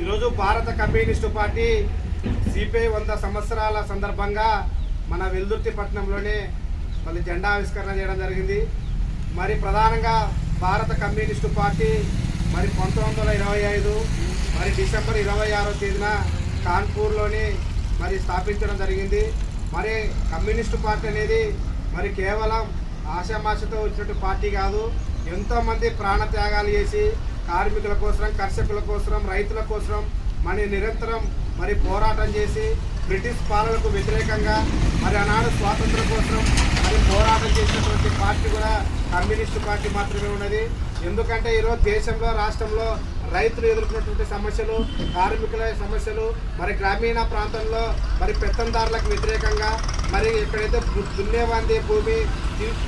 ఈరోజు భారత communist party CPI వంద సంవత్సరాల సందర్భంగా మన వెల్దుర్తి పట్టణంలోనే మళ్ళీ జెండా ఆవిష్కరణ చేయడం జరిగింది. మరి ప్రధానంగా భారత కమ్యూనిస్టు పార్టీ మరి పంతొమ్మిది వందల ఇరవై ఐదు మరి డిసెంబర్ ఇరవై ఆరో తేదీన కాన్పూర్లోని మరి స్థాపించడం జరిగింది. మరి కమ్యూనిస్టు పార్టీ అనేది మరి కేవలం ఆశామాషతో వచ్చినట్టు పార్టీ కాదు ఎంతోమంది ప్రాణ త్యాగాలు చేసి కార్మికుల కోసం కర్షకుల కోసం రైతుల కోసం మరి నిరంతరం మరి పోరాటం చేసి బ్రిటిష్ పాలనకు వ్యతిరేకంగా మరి ఆనాడు స్వాతంత్రం కోసం మరి పోరాటం చేసినటువంటి పార్టీ కూడా కమ్యూనిస్టు పార్టీ మాత్రమే ఉన్నది. ఎందుకంటే ఈరోజు దేశంలో రాష్ట్రంలో రైతులు ఎదుర్కొన్నటువంటి సమస్యలు కార్మికుల సమస్యలు మరి గ్రామీణ ప్రాంతంలో మరి పెత్తందారులకు వ్యతిరేకంగా మరి ఎక్కడైతే దు- దున్నేవాంది భూమి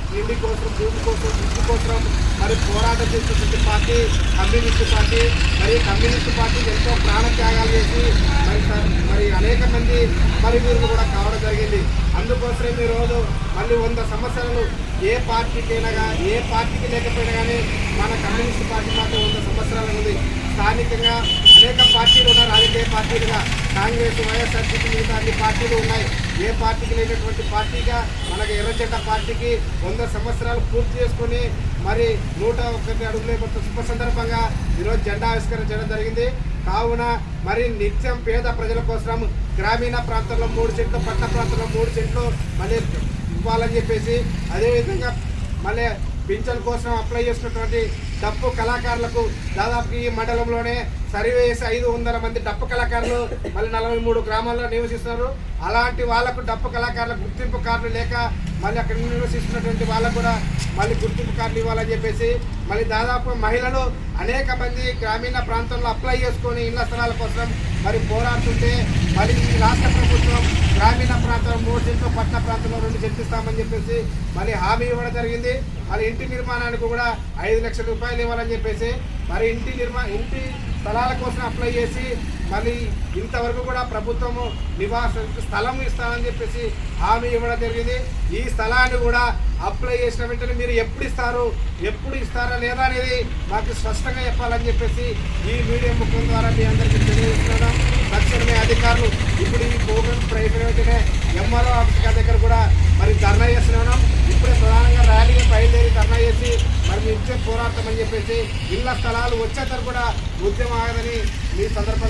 తిండి కోసం భూమి కోసం ఇంటి కోసం మరి పోరాటం చేసినటువంటి పార్టీ కమ్యూనిస్టు పార్టీ మరి కమ్యూనిస్టు పార్టీ ఎంతో ప్రాణ త్యాగాలు చేసి మరి మరి అనేక మంది మరి వీరు కూడా కావడం జరిగింది. అందుకోసమే ఈ రోజు మళ్ళీ వంద సంవత్సరాలు ఏ పార్టీకైనా ఏ పార్టీకి లేకపోయినా కానీ మన కమ్యూనిస్ట్ పార్టీ మాత్రం వంద సంవత్సరాలు ఉంది. స్థానికంగా అనేక పార్టీలు ఉన్నారు రాజకీయ పార్టీలుగా కాంగ్రెస్ వైఎస్ఆర్సీపీ మిగతా అన్ని పార్టీలు ఉన్నాయి. ఏ పార్టీకి లేనటువంటి పార్టీగా మనకు ఎర్రచెట్ట పార్టీకి వంద సంవత్సరాలు పూర్తి చేసుకొని మరి నూట ఒకటి అడుగులే శుభ సందర్భంగా ఈరోజు జెండా ఆవిష్కరణ చేయడం జరిగింది. కావున మరి నిత్యం పేద ప్రజల కోసం గ్రామీణ ప్రాంతంలో మూడు చెట్లు పట్టణ ప్రాంతంలో మూడు చెట్లు మళ్ళీ ఇవ్వాలని చెప్పేసి అదేవిధంగా మళ్ళీ పింఛన్ కోసం అప్లై చేసుకున్నటువంటి డప్పు కళాకారులకు దాదాపు ఈ మండలంలోనే సర్వే చేసి ఐదు వందల మంది డప్పు కళాకారులు మళ్ళీ నలభై మూడు గ్రామాల్లో నివసిస్తున్నారు. అలాంటి వాళ్ళకు డప్పు కళాకారుల గుర్తింపు కార్డులు లేక మళ్ళీ అక్కడ నివసిస్తున్నటువంటి వాళ్ళకు కూడా మళ్ళీ గుర్తింపు కార్డులు ఇవ్వాలని చెప్పేసి మళ్ళీ దాదాపు మహిళలు అనేక మంది గ్రామీణ ప్రాంతంలో అప్లై చేసుకొని ఇళ్ళ స్థలాల కోసం మరి పోరాడుతుంటే మరి ఈ రాష్ట్ర ప్రభుత్వం గ్రామీణ ప్రాంతంలో మూడు సెంట్లు పట్టణ ప్రాంతంలో రెండు సెంట్లు ఇస్తామని చెప్పేసి మళ్ళీ హామీ ఇవ్వడం జరిగింది. మరి ఇంటి నిర్మాణానికి కూడా ఐదు లక్షల రూపాయలు ఇవ్వాలని చెప్పేసి మరి ఇంటి నిర్మా ఇంటి స్థలాల కోసం అప్లై చేసి మళ్ళీ ఇంతవరకు కూడా ప్రభుత్వము నివాస స్థలం ఇస్తానని చెప్పేసి హామీ ఇవ్వడం జరిగింది. ఈ స్థలాన్ని కూడా అప్లై చేసిన వెంటనే మీరు ఎప్పుడు ఇస్తారు ఎప్పుడు ఇస్తారా లేదా అనేది మాకు స్పష్టంగా చెప్పాలని చెప్పేసి ఈ మీడియా ముఖం ద్వారా మీ అందరికీ తెలియజేస్తున్నాం తక్షణమే అధికారులు ఇప్పుడు ఈ ప్రోగ్రామ్ ప్రయత్నం వెంటనే ఎంఆర్ఓ ఆఫీస్ గారి దగ్గర కూడా మరి ధర్నా చేస్తున్నాం ఇప్పుడే ప్రధానంగా ర్యాలీగా బయలుదేరి ధర్నా చేసి మరి మీ ఇచ్చే పోరాటం అని చెప్పేసి ఇళ్ళ స్థలాలు వచ్చేసరికి కూడా ఉద్యమం ఆగదని మీ సందర్భంగా